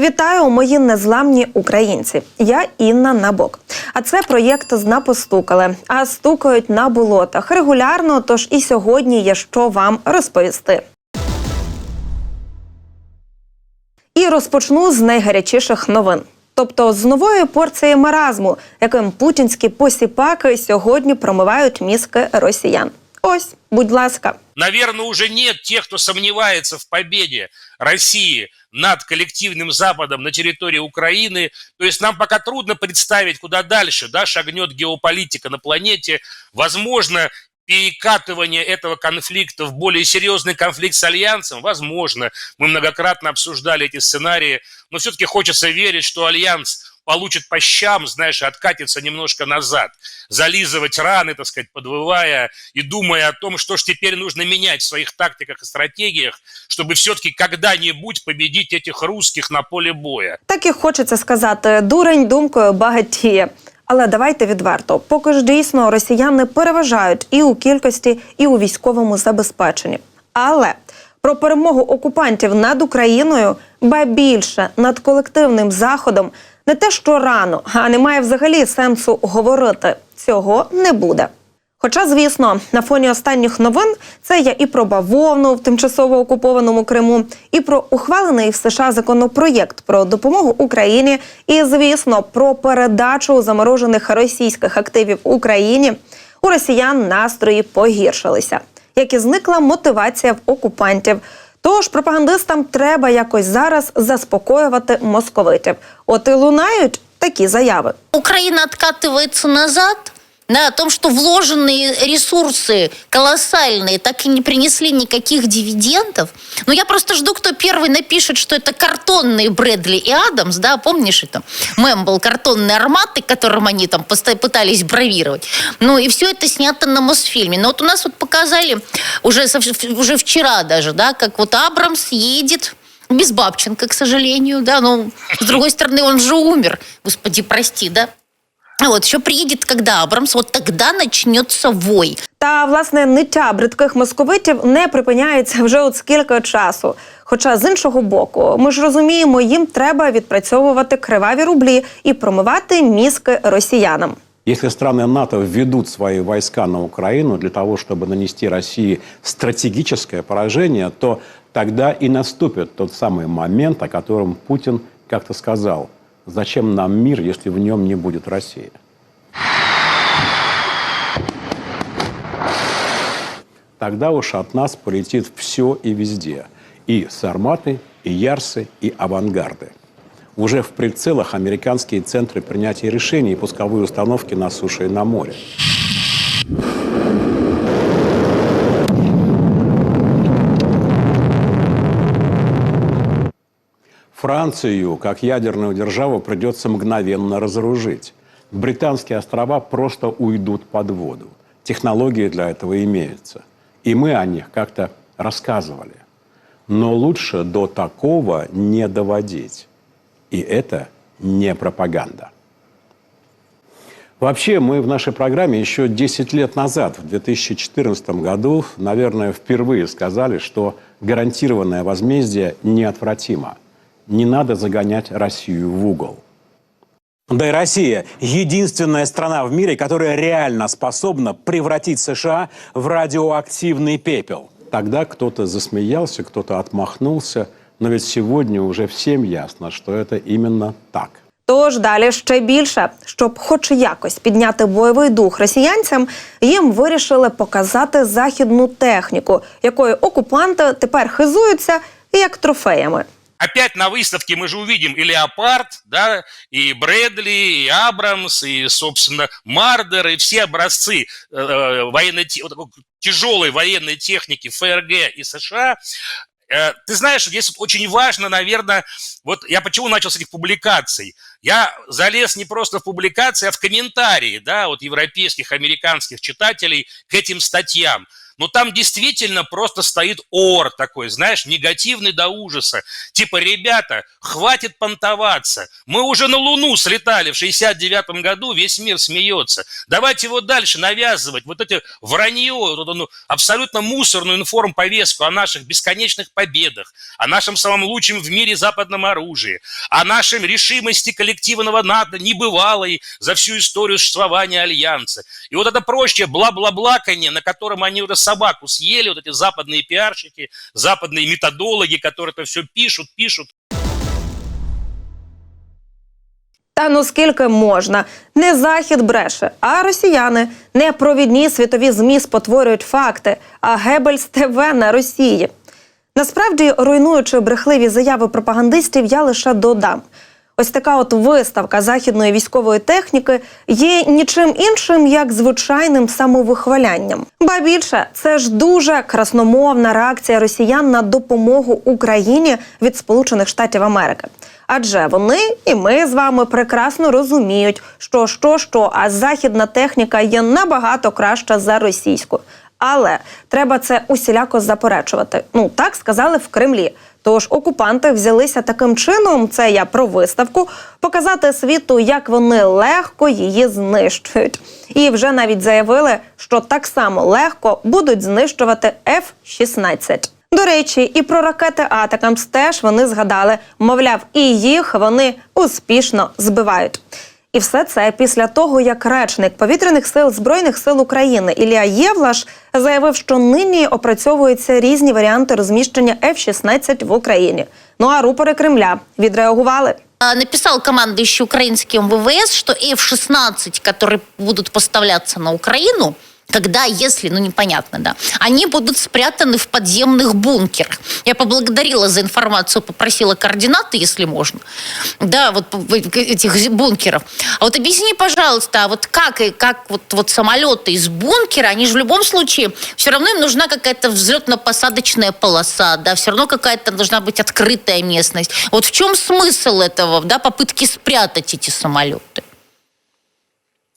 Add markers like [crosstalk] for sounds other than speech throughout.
Вітаю, мої незламні українці. Я Інна Набок. А це проєкт «Зна постукали», а стукають на болотах регулярно. Тож і сьогодні є що вам розповісти. І розпочну з найгарячіших новин. Тобто з нової порції маразму, яким путінські посіпаки сьогодні промивають мізки росіян. Ось, будь ласка. Наверное, уже нет тех, кто сомневается в победе России над коллективным Западом на территории Украины. То есть нам пока трудно представить, куда дальше да, шагнет геополитика на планете. Возможно, перекатывание этого конфликта в более серьезный конфликт с Альянсом, возможно. Мы многократно обсуждали эти сценарии, но все-таки хочется верить, что Альянс получит по щам, знаешь, и откатится немножко назад, зализывать раны, так сказать, подвывая и думая о том, что ж теперь нужно менять в своих тактиках и стратегиях, чтобы все-таки когда-нибудь победить этих русских на поле боя. Так і хочеться сказати, дурень думкою багатіє. Але давайте відверто, поки ж дійсно росіяни переважають і у кількості, і у військовому забезпеченні. Але про перемогу окупантів над Україною, ба більше над колективним заходом, не те, що рано, а немає взагалі сенсу говорити. Цього не буде. Хоча, звісно, на фоні останніх новин це є і про бавовну в тимчасово окупованому Криму, і про ухвалений в США законопроєкт про допомогу Україні, і звісно, про передачу заморожених російських активів Україні. У росіян настрої погіршилися, як і зникла мотивація в окупантів. Тож пропагандистам треба якось зараз заспокоювати московитів. От і лунають такі заяви. Украина откатывается назад, да, о том, что вложенные ресурсы колоссальные так и не принесли никаких дивидендов. Но я просто жду, кто первый напишет, что это картонные Брэдли и Адамс, да, помнишь это? Мем был картонные арматы, которым они там пытались бравировать. Ну и все это снято на Мосфильме. Но вот у нас вот показали уже, уже вчера даже, да, как вот Абрамс едет без Бабченко, к сожалению, да, но с другой стороны он же умер, господи, прости, да. А Вот еще приедет, когда Абрамс, вот тогда начнется вой. Та власне ниття бридких московитів не припиняється вже от скільки часу. Хоча з іншого боку, ми ж розуміємо, їм треба відпрацьовувати криваві рублі і промивати мізки росіянам. Если страны НАТО введут свои войска на Украину для того, чтобы нанести России стратегическое поражение, то тогда и наступит тот самый момент, о котором Путин как-то сказал. Зачем нам мир, если в нем не будет России? Тогда уж от нас полетит все и везде. И сарматы, и ярсы, и авангарды. Уже в прицелах американские центры принятия решений и пусковые установки на суше и на море. Францию, как ядерную державу, придется мгновенно разоружить. Британские острова просто уйдут под воду. Технологии для этого имеются. И мы о них как-то рассказывали. Но лучше до такого не доводить. И это не пропаганда. Вообще, мы в нашей программе еще 10 лет назад, в 2014 году, наверное, впервые сказали, что гарантированное возмездие неотвратимо. Не надо загонять Россию в угол. Да и Россия – единственная страна в мире, которая реально способна превратить США в радиоактивный пепел. Тогда кто-то засмеялся, кто-то отмахнулся, но ведь сегодня уже всем ясно, что это именно так. Тож далі ще більше, щоб хоч якось підняти бойовий дух росіянцям, їм вирішили показати західну техніку, якою окупанти тепер хизуються як трофеями. Опять на выставке мы же увидим и Леопард, да, и Брэдли, и Абрамс, и, собственно, Мардер, и все образцы э, военной, вот такой тяжелой военной техники ФРГ и США. Э, Ты знаешь, здесь вот очень важно, наверное, вот я почему начал с этих публикаций. Я залез не просто в публикации, а в комментарии, да, вот европейских, американских читателей к этим статьям. Но там действительно просто стоит ор такой, знаешь, негативный до ужаса. Типа, ребята, хватит понтоваться. Мы уже на Луну слетали в 69 году, весь мир смеется. Давайте его дальше навязывать. Вот эти вранье, вот эту, ну, абсолютно мусорную информповестку о наших бесконечных победах, о нашем самом лучшем в мире западном оружии, о нашей решимости коллективного НАТО, небывалой за всю историю существования Альянса. И вот это прочее бла-бла-блаканье, на котором они уже собаку съели, вот эти западные пиарщики, западные методологи, которые это все пишут, пишут. Та ну скільки можна? Не захід бреше, а росіяни. Не провідні світові змі спотворюють факти, а Гебельс ТВ на Росії. Насправді, руйнуючи брехливі заяви пропагандистів, я лише додам. Ось така от виставка західної військової техніки є нічим іншим, як звичайним самовихвалянням. Ба більше, це ж дуже красномовна реакція росіян на допомогу Україні від Сполучених Штатів Америки. Адже вони і ми з вами прекрасно розуміють, що що, що, а західна техніка є набагато краща за російську. Але треба це усіляко заперечувати. Ну так сказали в Кремлі. Тож окупанти взялися таким чином, це я про виставку, показати світу, як вони легко її знищують. І вже навіть заявили, що так само легко будуть знищувати F-16. До речі, і про ракети Атакамс теж вони згадали. Мовляв, і їх вони успішно збивають. І все це після того, як речник повітряних сил збройних сил України Ілія Євлаш заявив, що нині опрацьовуються різні варіанти розміщення F-16 в Україні. Ну а рупори Кремля відреагували. Написал командующий украинским ВВС, что F-16, которые будут поставляться на Украину, когда, если, ну непонятно, да, они будут спрятаны в подземных бункерах. Я поблагодарила за информацию, попросила координаты, если можно, да, вот этих бункеров. А вот объясни, пожалуйста, а вот как, и как вот, вот самолеты из бункера, они же в любом случае, все равно им нужна какая-то взлетно-посадочная полоса, да, все равно какая-то должна быть открытая местность. Вот в чем смысл этого, да, попытки спрятать эти самолеты?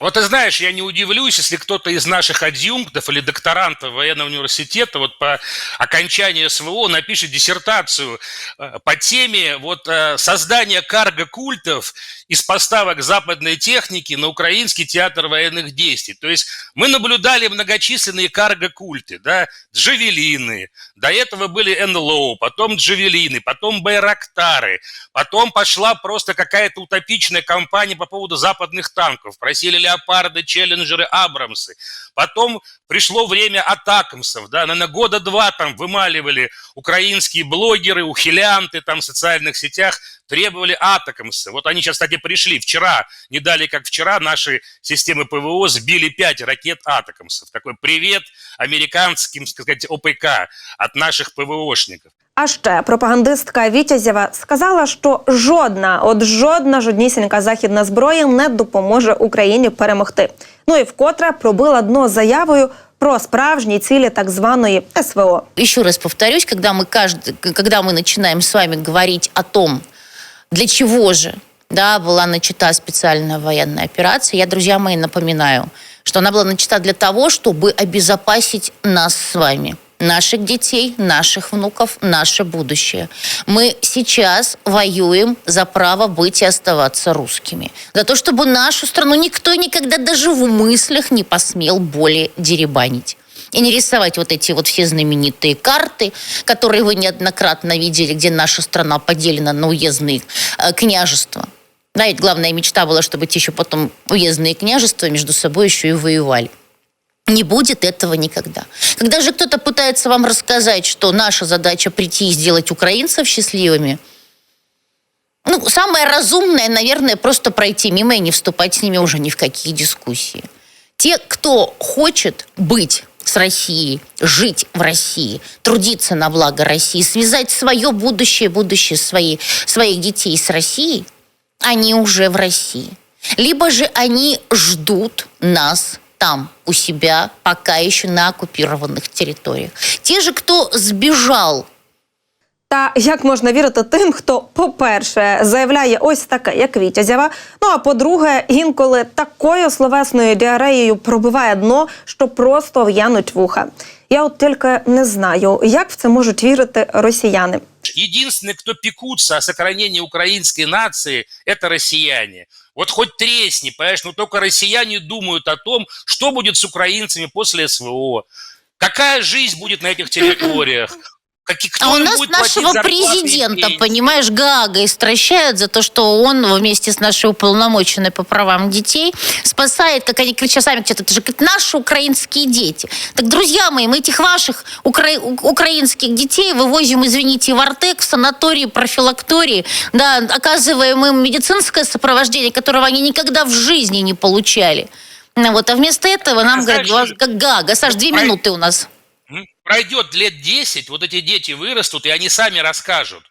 Вот ты знаешь, я не удивлюсь, если кто-то из наших адъюнктов или докторантов военного университета вот по окончании СВО напишет диссертацию э, по теме вот э, создания карго-культов из поставок западной техники на украинский театр военных действий. То есть мы наблюдали многочисленные карго-культы, да, джавелины, до этого были НЛО, потом джавелины, потом байрактары, потом пошла просто какая-то утопичная кампания по поводу западных танков. Просили леопарды, челленджеры, абрамсы. Потом пришло время атакамсов, да, на года два там вымаливали украинские блогеры, ухилянты там в социальных сетях, требовали атакамсы. Вот они сейчас, кстати, пришли вчера, не дали как вчера, наши системы ПВО сбили 5 ракет атакамсов. Такой привет американским, так сказать, ОПК от наших ПВОшников. А ще пропагандистка Вітязєва сказала, що жодна, от жодна жоднісінька західна зброя не допоможе Україні перемогти. Ну і вкотре пробила дно заявою про справжні цілі так званої СВО. Еще раз повторюсь, когда мы, каждый, когда мы начинаем с вами говорить о том, для чего же да, была начата специальная военная операция, я, друзья мои, напоминаю, что она была начата для того, чтобы обезопасить нас с вами наших детей, наших внуков, наше будущее. Мы сейчас воюем за право быть и оставаться русскими. За то, чтобы нашу страну никто никогда даже в мыслях не посмел более деребанить. И не рисовать вот эти вот все знаменитые карты, которые вы неоднократно видели, где наша страна поделена на уездные э, княжества. Да, ведь главная мечта была, чтобы эти еще потом уездные княжества между собой еще и воевали. Не будет этого никогда. Когда же кто-то пытается вам рассказать, что наша задача прийти и сделать украинцев счастливыми, ну, самое разумное, наверное, просто пройти мимо и не вступать с ними уже ни в какие дискуссии. Те, кто хочет быть с Россией, жить в России, трудиться на благо России, связать свое будущее, будущее своей, своих детей с Россией, они уже в России. Либо же они ждут нас там, у себя, пока еще на оккупированных территориях. Те же, кто сбежал Та як можна вірити тим, хто, по-перше, заявляє ось таке, як Вітязєва, ну а по-друге, інколи такою словесною діареєю пробиває дно, що просто в'януть вуха. Я от тільки не знаю, як в це можуть вірити росіяни. Единственные, кто пекутся о сохранении украинской нации, это россияне. Вот хоть тресни, понимаешь, но только россияне думают о том, что будет с украинцами после СВО, какая жизнь будет на этих [clears throat] территориях, какие, А у нас нашего президента, понимаешь, Гага истращают за то, что он вместе с нашей уполномоченной по правам детей спасает, как они кричат сами, кричат, это же как наши украинские дети. Так, друзья мои, мы этих ваших укра- украинских детей вывозим, извините, в Артек, в санатории, профилактории, да, оказываем им медицинское сопровождение, которого они никогда в жизни не получали. Вот, а вместо этого нам знаешь, говорят, как Гага. Саш, две минуты у нас. Пройдет лет 10, вот эти дети вырастут, и они сами расскажут,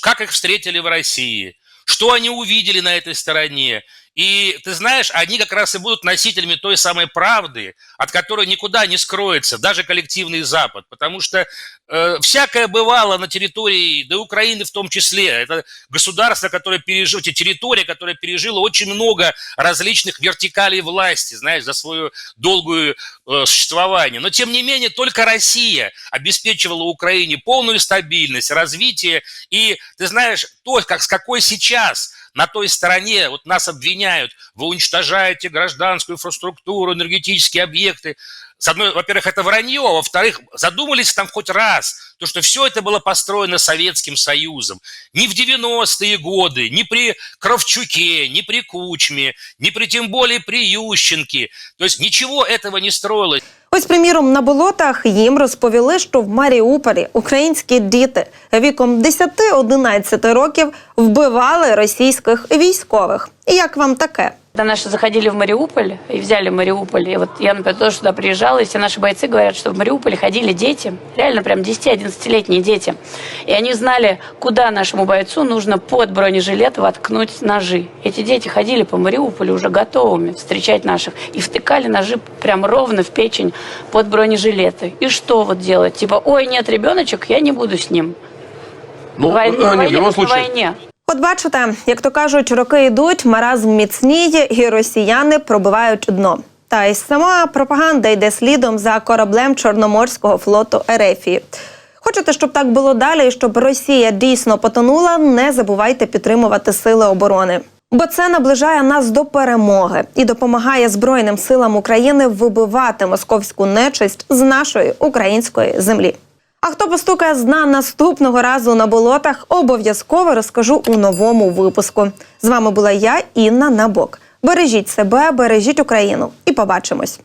как их встретили в России, что они увидели на этой стороне. И ты знаешь, они как раз и будут носителями той самой правды, от которой никуда не скроется даже коллективный Запад. Потому что э, всякое бывало на территории, да и Украины в том числе. Это государство, которое пережило, территория, которая пережила очень много различных вертикалей власти, знаешь, за свое долгую э, существование. Но, тем не менее, только Россия обеспечивала Украине полную стабильность, развитие. И, ты знаешь, то, как, с какой сейчас на той стороне вот нас обвиняют, вы уничтожаете гражданскую инфраструктуру, энергетические объекты. С одной, во-первых, это вранье, а во-вторых, задумались там хоть раз, то, что все это было построено Советским Союзом. Ни в 90-е годы, ни при Кравчуке, ни при Кучме, ни при тем более при Ющенке. То есть ничего этого не строилось. Ось, приміром, на болотах їм розповіли, що в Маріуполі українські діти віком 10-11 років вбивали російських військових. І як вам таке? Когда наши заходили в Мариуполь и взяли Мариуполь, и вот я, например, тоже сюда приезжала, и все наши бойцы говорят, что в Мариуполе ходили дети, реально прям 10-11-летние дети. И они знали, куда нашему бойцу нужно под бронежилет воткнуть ножи. Эти дети ходили по Мариуполю уже готовыми встречать наших и втыкали ножи прям ровно в печень под бронежилеты. И что вот делать? Типа, ой, нет, ребеночек, я не буду с ним. Ну, Войне- э, не, в любом случае, войне. От бачите, як то кажуть, роки йдуть, маразм міцніє, і росіяни пробивають дно. Та й сама пропаганда йде слідом за кораблем Чорноморського флоту Ерефії. Хочете, щоб так було далі, і щоб Росія дійсно потонула, не забувайте підтримувати сили оборони. Бо це наближає нас до перемоги і допомагає Збройним силам України вибивати московську нечисть з нашої української землі. А хто постукає з дна наступного разу на болотах, обов'язково розкажу у новому випуску. З вами була я, Інна Набок. Бережіть себе, бережіть Україну і побачимось.